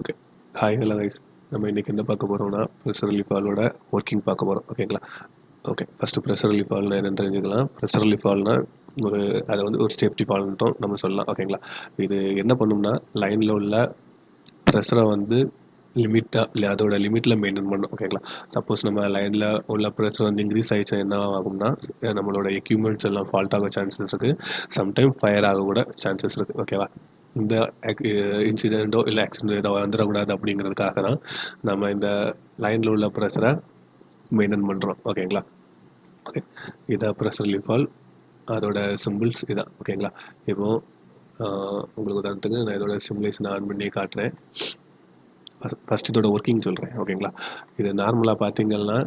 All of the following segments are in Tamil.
ஓகே ஹாய் ஹலோ கைஸ் நம்ம இன்றைக்கி என்ன பார்க்க போகிறோம்னா ப்ரெஷர் ரிலீஃப் ஆலோட ஒர்க்கிங் பார்க்க போகிறோம் ஓகேங்களா ஓகே ஃபஸ்ட்டு ப்ரெஷர் ரிலீஃப் வால்னா என்னன்னு தெரிஞ்சுக்கலாம். ப்ரெஷர் ரிலீஃப் வால்னா ஒரு அதை வந்து ஒரு சேஃப்டி வால்ன்ட்டும் நம்ம சொல்லலாம். ஓகேங்களா இது என்ன பண்ணும்னா லைனில் உள்ள ப்ரெஷரை வந்து லிமிட்டாக இல்லை அதோட லிமிட்டில் மெயின்டைன் பண்ணும். ஓகேங்களா சப்போஸ் நம்ம லைனில் உள்ள ப்ரெஷர் வந்து இன்க்ரீஸ் ஆகிடுச்சா என்ன ஆகும்னா நம்மளோட எக்யூப்மெண்ட்ஸ் எல்லாம் ஃபால்ட் ஆக சான்சஸ் இருக்குது சம்டைம் ஃபயர் ஆக கூட சான்சஸ் இருக்குது ஓகேவா இந்த இன்சிடெண்ட்டோ இல்லை ஆக்சிடென்ட் ஏதோ வந்துடக்கூடாது அப்படிங்கிறதுக்காக தான் நம்ம இந்த லைனில் உள்ள ப்ரெஷரை மெயின்டைன் பண்ணுறோம் ஓகேங்களா ஓகே இதான் ப்ரெஷர் ரிலீஃப் வால் அதோட சிம்பிள்ஸ் இதான். ஓகேங்களா இப்போ உங்களுக்கு உதாரணத்துக்கு நான் இதோட சிம்பிளேஷன் ஆன் பண்ணி காட்டுறேன். ஃபஸ்ட் இதோட ஒர்க்கிங் சொல்கிறேன் ஓகேங்களா இது நார்மலாக பார்த்தீங்கன்னா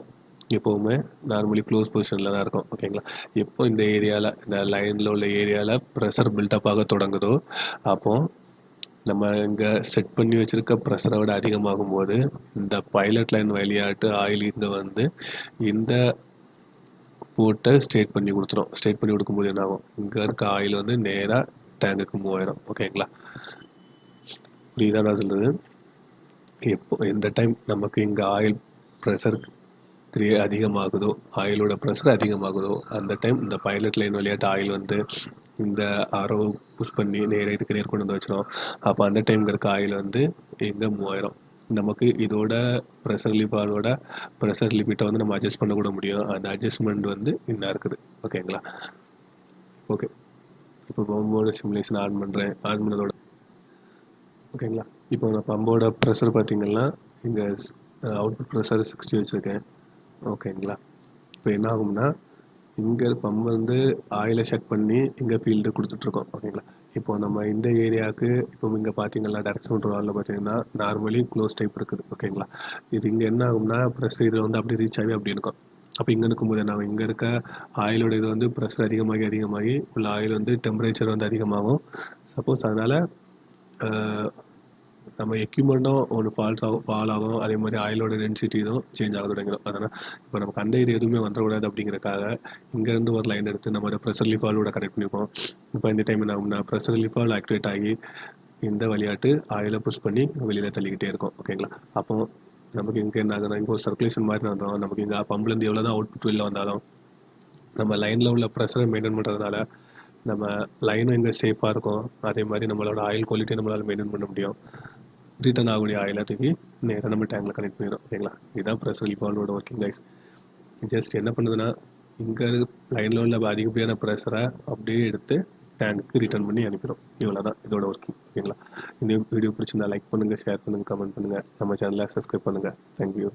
எப்போவுமே நார்மலி க்ளோஸ் பொசிஷனில் தான் இருக்கும் ஓகேங்களா எப்போ இந்த ஏரியாவில் இந்த லைனில் உள்ள ஏரியாவில் ப்ரெஷர் பில்டப் ஆக தொடங்குதோ அப்போது நம்ம இங்கே செட் பண்ணி வச்சுருக்க ப்ரெஷரை விட அதிகமாகும் போது இந்த பைலட் லைன் வழியாட்டு ஆயில் இங்கே வந்து இந்த போட்டை ஸ்ட்ரெயிட் பண்ணி கொடுத்துரும். ஸ்ட்ரெயிட் பண்ணி கொடுக்கும்போது என்ன ஆகும்? இங்கே இருக்க ஆயில் வந்து நேராக டேங்குக்கு மூவ் ஆயிரும் ஓகேங்களா புரியுதா நான் சொல்கிறது எப்போ எந்த டைம் நமக்கு இங்கே ஆயில் ப்ரெஷர் கிரியே அதிகமாகுதோ ஆயிலோட ப்ரெஷர் அதிகமாகுதோ அந்த டைம் இந்த பைலட் லைன் விளையாட்டு ஆயில் வந்து இந்த ஆரோ புஷ் பண்ணி நேராக இதுக்கு நேர் கொண்டு வந்து வச்சிடும் அப்போ அந்த டைம்க்கு இருக்க ஆயில் வந்து எங்கே மூவாயிரம். நமக்கு இதோட ப்ரெஷர் லிபாலோட ப்ரெஷர் லிமிட்டை வந்து நம்ம அட்ஜஸ்ட் பண்ண கூட முடியும். அந்த அட்ஜஸ்ட்மெண்ட் வந்து இன்னும் இருக்குது. ஓகேங்களா ஓகே இப்போ பம்போட சிமுலேஷன் ஆன் பண்ணுறேன் ஆன் பண்ணதோட ஓகேங்களா இப்போ நான் பம்போட ப்ரெஷர் பார்த்தீங்கன்னா இங்கே அவுட்புட் uh, ப்ரெஷர் சிக்ஸ்டி வச்சுருக்கேன். ஓகேங்களா? இப்போ என்ன ஆகும்னா இங்கே பம்பு வந்து ஆயிலை செக் பண்ணி இங்கே ஃபீல்டு கொடுத்துட்ருக்கோம் ஓகேங்களா? இப்போ நம்ம இந்த ஏரியாவுக்கு இப்போ இங்கே பார்த்தீங்கன்னா டேரக்ஷன் கண்ட்ரோலில் பார்த்தீங்கன்னா நார்மலி க்ளோஸ் டைப் இருக்குது ஓகேங்களா? இது இங்கே என்ன ஆகும்னா ப்ரெஷர் இதில் வந்து அப்படி ரீச் ஆகி அப்படி இருக்கும். அப்போ இங்கே இருக்கும்போது நம்ம இங்கே இருக்க ஆயிலோட இது வந்து ப்ரெஷர் அதிகமாகி அதிகமாகி உள்ள ஆயில் வந்து டெம்பரேச்சர் வந்து அதிகமாகும். சப்போஸ் அதனால் நம்ம எக்யூப்மெண்ட்டும் ஒன்று ஃபால்ஸ் ஆகும் ஃபால் ஆகும். அதே மாதிரி ஆயிலோட டென்சிட்டியும் இதுவும் சேஞ்ச் ஆக தொடங்கிடும். அதனால் இப்போ நமக்கு அந்த இது எதுவுமே வந்துடக்கூடாது அப்படிங்கிறக்காக இங்கேருந்து ஒரு லைன் எடுத்து நம்ம அதை ப்ரெஷர் லிஃபாலோட கனெக்ட் பண்ணிப்போம். இப்போ இந்த டைம் என்ன ஆகும்னா ப்ரெஷர் லிஃபால் ஆக்டிவேட் ஆகி இந்த விளையாட்டு ஆயிலை புஷ் பண்ணி வெளியில் தள்ளிக்கிட்டே இருக்கும். ஓகேங்களா அப்போ நமக்கு இங்கே என்ன ஆகுதுன்னா இங்கே ஒரு சர்க்குலேஷன் மாதிரி நடந்தோம் நமக்கு இங்கே பம்ப்லேருந்து எவ்வளோ தான் அவுட்புட் வெளில வந்தாலும் நம்ம லைனில் உள்ள ப்ரெஷரை மெயின்டைன் பண்ணுறதுனால நம்ம லைனும் இங்கே சேஃபாக இருக்கும். அதே மாதிரி நம்மளோட ஆயில் குவாலிட்டி நம்மளால் மெயின்டைன் பண்ண முடியும். ரிட்டர்ன் ஆகக்கூடிய ஆயிலை தூக்கி நேராக நம்ம டேங்கில் கனெக்ட் பண்ணிடும் ஓகேங்களா இதுதான் ப்ரெஷர் லிபாலோட ஒர்க்கிங் கைஸ் ஜஸ்ட் என்ன பண்ணுதுன்னா இங்கே லைனில் உள்ள அதிகப்படியான ப்ரெஷரை அப்படியே எடுத்து டேங்க்கு ரிட்டர்ன் பண்ணி அனுப்பிடும் இவ்வளோ தான் இதோட ஒர்க்கிங் ஓகேங்களா இந்த வீடியோ பிடிச்சிருந்தா லைக் பண்ணுங்கள் ஷேர் பண்ணுங்கள் கமெண்ட் பண்ணுங்கள் நம்ம சேனலை சப்ஸ்கிரைப் பண்ணுங்கள் தேங்க்யூ